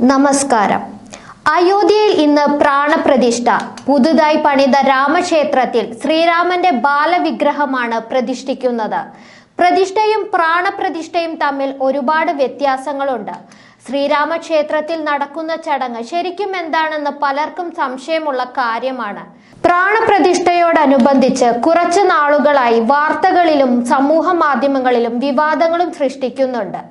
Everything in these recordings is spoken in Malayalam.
നമസ്കാരം. അയോധ്യയിൽ ഇന്ന് പ്രാണപ്രതിഷ്ഠ. പുതുതായി പണിത രാമക്ഷേത്രത്തിൽ ശ്രീരാമന്റെ ബാലവിഗ്രഹമാണ് പ്രതിഷ്ഠിക്കുന്നത്. പ്രതിഷ്ഠയും പ്രാണപ്രതിഷ്ഠയും തമ്മിൽ ഒരുപാട് വ്യത്യാസങ്ങളുണ്ട്. ശ്രീരാമക്ഷേത്രത്തിൽ നടക്കുന്ന ചടങ്ങ് ശരിക്കും എന്താണെന്ന് പലർക്കും സംശയമുള്ള കാര്യമാണ്. പ്രാണപ്രതിഷ്ഠയോടനുബന്ധിച്ച് കുറച്ചു നാളുകളായി വാർത്തകളിലും സമൂഹ മാധ്യമങ്ങളിലും വിവാദങ്ങളും സൃഷ്ടിക്കുന്നുണ്ട്.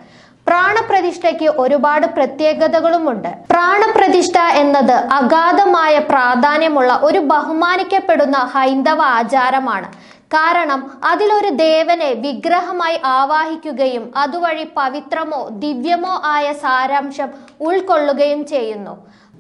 പ്രാണപ്രതിഷ്ഠയ്ക്ക് ഒരുപാട് പ്രത്യേകതകളുമുണ്ട്. പ്രാണപ്രതിഷ്ഠ എന്നത് അഗാധമായ പ്രാധാന്യമുള്ള ഒരു ബഹുമാനിക്കപ്പെടുന്ന ഹൈന്ദവ ആചാരമാണ്. കാരണം അതിലൊരു ദേവനെ വിഗ്രഹമായി ആവാഹിക്കുകയും അതുവഴി പവിത്രമോ ദിവ്യമോ ആയ സാരാംശം ഉൾക്കൊള്ളുകയും ചെയ്യുന്നു.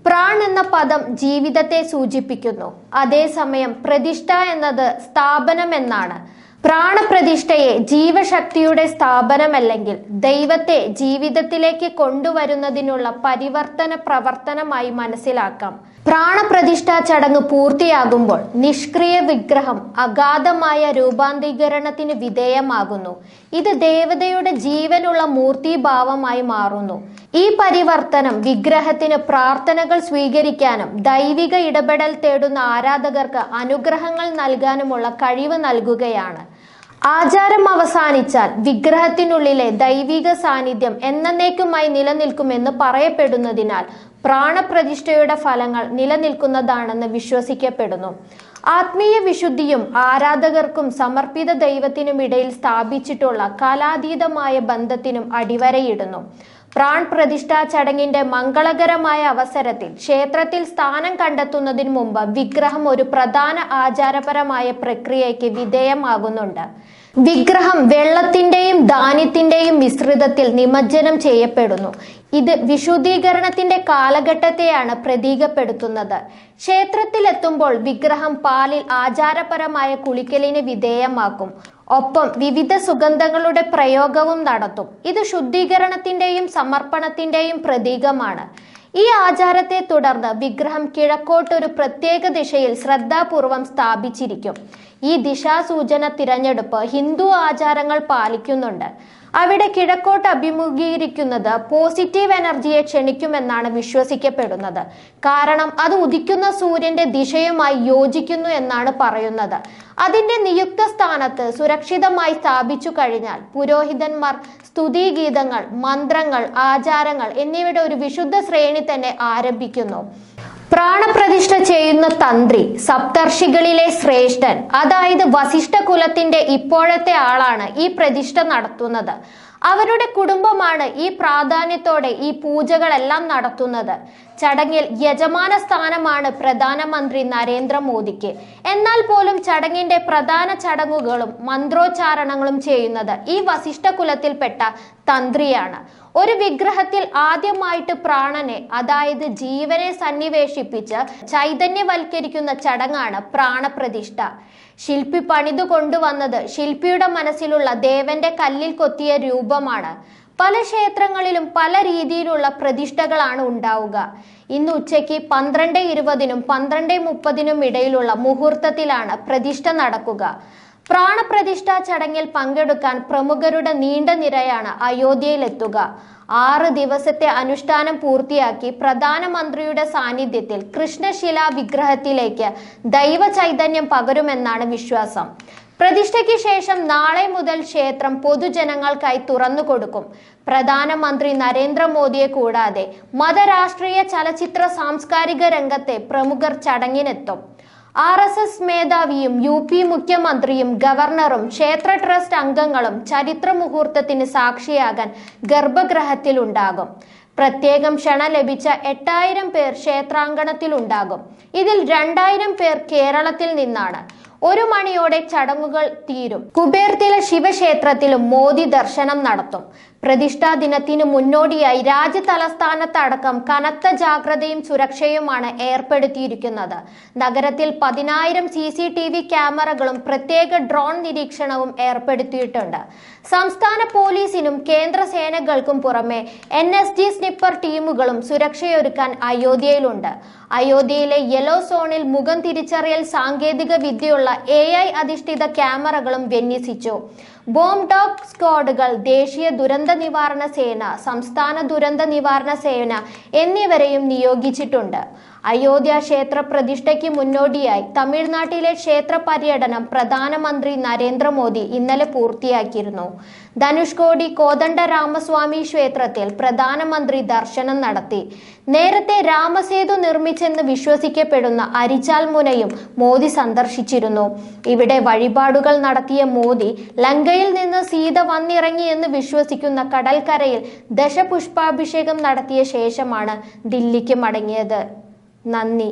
പ്രാൺ എന്ന പദം ജീവിതത്തെ സൂചിപ്പിക്കുന്നു. അതേസമയം പ്രതിഷ്ഠ എന്നത് സ്ഥാപനം എന്നാണ് പ്രാണപ്രതിഷ്ഠയെ ജീവശക്തിയുടെ സ്ഥാപനമല്ലെങ്കിൽ ദൈവത്തെ ജീവിതത്തിലേക്ക് കൊണ്ടുവരുന്നതിനുള്ള പരിവർത്തന പ്രവർത്തനമായി മനസ്സിലാക്കാം. പ്രാണപ്രതിഷ്ഠാ ചടങ്ങ് പൂർത്തിയാകുമ്പോൾ നിഷ്ക്രിയ വിഗ്രഹം അഗാധമായ രൂപാന്തീകരണത്തിന് വിധേയമാകുന്നു. ഇത് ദേവതയുടെ ജീവനുള്ള മൂർത്തിഭാവമായി മാറുന്നു. ഈ പരിവർത്തനം വിഗ്രഹത്തിന് പ്രാർത്ഥനകൾ സ്വീകരിക്കാനും ദൈവിക ഇടപെടൽ തേടുന്ന ആരാധകർക്ക് അനുഗ്രഹങ്ങൾ നൽകാനുമുള്ള കഴിവ് നൽകുകയാണ്. ആചാരം അവസാനിച്ചാൽ വിഗ്രഹത്തിനുള്ളിലെ ദൈവിക സാന്നിധ്യം എന്നേക്കുമായി നിലനിൽക്കുമെന്ന് പറയപ്പെടുന്നതിനാൽ പ്രാണപ്രതിഷ്ഠയുടെ ഫലങ്ങൾ നിലനിൽക്കുന്നതാണെന്ന് വിശ്വസിക്കപ്പെടുന്നു. ആത്മീയ വിശുദ്ധിയും ആരാധകർക്കും സമർപ്പിത ദൈവത്തിനും ഇടയിൽ സ്ഥാപിച്ചിട്ടുള്ള കാലാതീതമായ ബന്ധത്തിനും അടിവരയിടുന്നു. പ്രാൺ പ്രതിഷ്ഠാ ചടങ്ങിന്റെ മംഗളകരമായ അവസരത്തിൽ ക്ഷേത്രത്തിൽ സ്ഥാനം കണ്ടെത്തുന്നതിന് മുമ്പ് വിഗ്രഹം ഒരു പ്രധാന ആചാരപരമായ പ്രക്രിയയ്ക്ക് വിധേയമാകുന്നുണ്ട്. വിഗ്രഹം വെള്ളത്തിന്റെയും ധാന്യത്തിന്റെയും മിശ്രിതത്തിൽ നിമജ്ജനം ചെയ്യപ്പെടുന്നു. ഇത് വിശുദ്ധീകരണത്തിന്റെ കാലഘട്ടത്തെയാണ് പ്രതീകപ്പെടുത്തുന്നത്. ക്ഷേത്രത്തിലെത്തുമ്പോൾ വിഗ്രഹം പാലിൽ ആചാരപരമായ കുളിക്കലിന് വിധേയമാക്കും. ഒപ്പം വിവിധ സുഗന്ധങ്ങളുടെ പ്രയോഗവും നടത്തും. ഇത് ശുദ്ധീകരണത്തിന്റെയും സമർപ്പണത്തിന്റെയും പ്രതീകമാണ്. ഈ ആചാരത്തെ തുടർന്ന് വിഗ്രഹം കിഴക്കോട്ടൊരു പ്രത്യേക ദിശയിൽ ശ്രദ്ധാപൂർവം സ്ഥാപിച്ചിരിക്കും. ഈ ദിശാസൂചന തിരഞ്ഞെടുപ്പ് ഹിന്ദു ആചാരങ്ങൾ പാലിക്കുന്നുണ്ട്. അവിടെ കിഴക്കോട്ട് അഭിമുഖീകരിക്കുന്നത് പോസിറ്റീവ് എനർജിയെ ക്ഷണിക്കുമെന്നാണ് വിശ്വസിക്കപ്പെടുന്നത്. കാരണം അത് ഉദിക്കുന്ന സൂര്യന്റെ ദിശയുമായി യോജിക്കുന്നു എന്നാണ് പറയുന്നത്. അതിന്റെ നിയുക്ത സ്ഥാനത്ത് സുരക്ഷിതമായി സ്ഥാപിച്ചു കഴിഞ്ഞാൽ പുരോഹിതന്മാർ സ്തുതിഗീതങ്ങൾ മന്ത്രങ്ങൾ ആചാരങ്ങൾ എന്നിവയുടെ ഒരു വിശുദ്ധ ശ്രേണി തന്നെ ആരംഭിക്കുന്നു. പ്രാണപ്രതിഷ്ഠ ചെയ്യുന്ന തന്ത്രി സപ്തർഷികളിലെ ശ്രേഷ്ഠൻ അതായത് വസിഷ്ഠ കുലത്തിന്റെ ഇപ്പോഴത്തെ ആളാണ് ഈ പ്രതിഷ്ഠ നടത്തുന്നത്. അവരുടെ കുടുംബമാണ് ഈ പ്രാധാന്യത്തോടെ ഈ പൂജകളെല്ലാം നടത്തുന്നത്. ചടങ്ങിൽ യജമാന സ്ഥാനമാണ് പ്രധാനമന്ത്രി നരേന്ദ്രമോദിക്ക്. എന്നാൽ പോലും ചടങ്ങിന്റെ പ്രധാന ചടങ്ങുകളും മന്ത്രോച്ചാരണങ്ങളും ചെയ്യുന്നത് ഈ വസിഷ്ഠ കുലത്തിൽപ്പെട്ട തന്ത്രിയാണ്. ഒരു വിഗ്രഹത്തിൽ ആദ്യമായിട്ട് പ്രാണനെ അതായത് ജീവനെ സന്നിവേശിപ്പിച്ച് ചൈതന്യവൽക്കരിക്കുന്ന ചടങ്ങാണ് പ്രാണപ്രതിഷ്ഠ. ശില്പി പണിതു കൊണ്ടുവന്നത് ശില്പിയുടെ മനസ്സിലുള്ള ദേവന്റെ കല്ലിൽ കൊത്തിയ രൂപമാണ്. പല ക്ഷേത്രങ്ങളിലും പല രീതിയിലുള്ള പ്രതിഷ്ഠകളാണ് ഉണ്ടാവുക. ഇന്ന് ഉച്ചയ്ക്ക് പന്ത്രണ്ട് ഇരുപതിനും പന്ത്രണ്ട് മുപ്പതിനും ഇടയിലുള്ള മുഹൂർത്തത്തിലാണ് പ്രതിഷ്ഠ നടക്കുക. പ്രാണപ്രതിഷ്ഠാ ചടങ്ങിൽ പങ്കെടുക്കാൻ പ്രമുഖരുടെ നീണ്ട നിരയാണ് അയോധ്യയിലെത്തുക. ആറ് ദിവസത്തെ അനുഷ്ഠാനം പൂർത്തിയാക്കി പ്രധാനമന്ത്രിയുടെ സാന്നിധ്യത്തിൽ കൃഷ്ണശില വിഗ്രഹത്തിലേക്ക് ദൈവ ചൈതന്യം പകരുമെന്നാണ് വിശ്വാസം. പ്രതിഷ്ഠയ്ക്ക് ശേഷം നാളെ മുതൽ ക്ഷേത്രം പൊതുജനങ്ങൾക്കായി തുറന്നു കൊടുക്കും പ്രധാനമന്ത്രി നരേന്ദ്രമോദിയെ കൂടാതെ മതരാഷ്ട്രീയ ചലച്ചിത്ര സാംസ്കാരിക രംഗത്തെ പ്രമുഖർ ചടങ്ങിനെത്തും. ആർ എസ് എസ് മേധാവിയും യു പി മുഖ്യമന്ത്രിയും ഗവർണറും ക്ഷേത്ര ട്രസ്റ്റ് അംഗങ്ങളും ചരിത്ര മുഹൂർത്തത്തിന് സാക്ഷിയാകാൻ ഗർഭഗൃഹത്തിലുണ്ടാകും പ്രത്യേകം ക്ഷണ ലഭിച്ച എട്ടായിരം പേർ ക്ഷേത്രാങ്കണത്തിലുണ്ടാകും ഇതിൽ രണ്ടായിരം പേർ കേരളത്തിൽ നിന്നാണ്. ഒരു മണിയോടെ ചടങ്ങുകൾ തീരും. കുബേർത്തില ശിവക്ഷേത്രത്തിൽ മോദി ദർശനം നടത്തും. പ്രതിഷ്ഠാ ദിനത്തിന് മുന്നോടിയായി രാജ്യ തലസ്ഥാനത്തടക്കം കനത്ത ജാഗ്രതയും സുരക്ഷയുമാണ് ഏർപ്പെടുത്തിയിരിക്കുന്നത്. നഗരത്തിൽ പതിനായിരം സി സി ടി വി ക്യാമറകളും പ്രത്യേക ഡ്രോൺ നിരീക്ഷണവും ഏർപ്പെടുത്തിയിട്ടുണ്ട്. സംസ്ഥാന പോലീസിനും കേന്ദ്ര സേനകൾക്കും പുറമെ എൻ എസ് ജി സ്നിപ്പർ ടീമുകളും സുരക്ഷയൊരുക്കാൻ അയോധ്യയിലുണ്ട്. അയോധ്യയിലെ യെല്ലോ സോണിൽ മുഖം തിരിച്ചറിയൽ സാങ്കേതിക വിദ്യയുള്ള എ അധിഷ്ഠിത ക്യാമറകളും വിന്യസിച്ചു ബോംബ് ഡോഗ് സ്ക്വാഡുകൾ ദേശീയ ദുരന്ത നിവാരണ സേന സംസ്ഥാന ദുരന്ത നിവാരണ സേന എന്നിവരെയും നിയോഗിച്ചിട്ടുണ്ട്. അയോധ്യ ക്ഷേത്ര പ്രതിഷ്ഠയ്ക്ക് മുന്നോടിയായി തമിഴ്നാട്ടിലെ ക്ഷേത്ര പര്യടനം പ്രധാനമന്ത്രി നരേന്ദ്രമോദി ഇന്നലെ പൂർത്തിയാക്കിയിരുന്നു. ധനുഷ്കോടി കോദണ്ഡ രാമസ്വാമി ക്ഷേത്രത്തിൽ പ്രധാനമന്ത്രി ദർശനം നടത്തി. നേരത്തെ രാമസേതു നിർമ്മിച്ചെന്ന് വിശ്വസിക്കപ്പെടുന്ന അരിച്ചാൽ മുനയും മോദി സന്ദർശിച്ചിരുന്നു. ഇവിടെ വഴിപാടുകൾ നടത്തിയ മോദി ലങ്കയിൽ നിന്ന് സീത വന്നിറങ്ങി എന്ന് വിശ്വസിക്കുന്ന കടൽക്കരയിൽ ദശപുഷ്പാഭിഷേകം നടത്തിയ ശേഷമാണ് ദില്ലിക്ക് മടങ്ങിയത്. നന്ദി.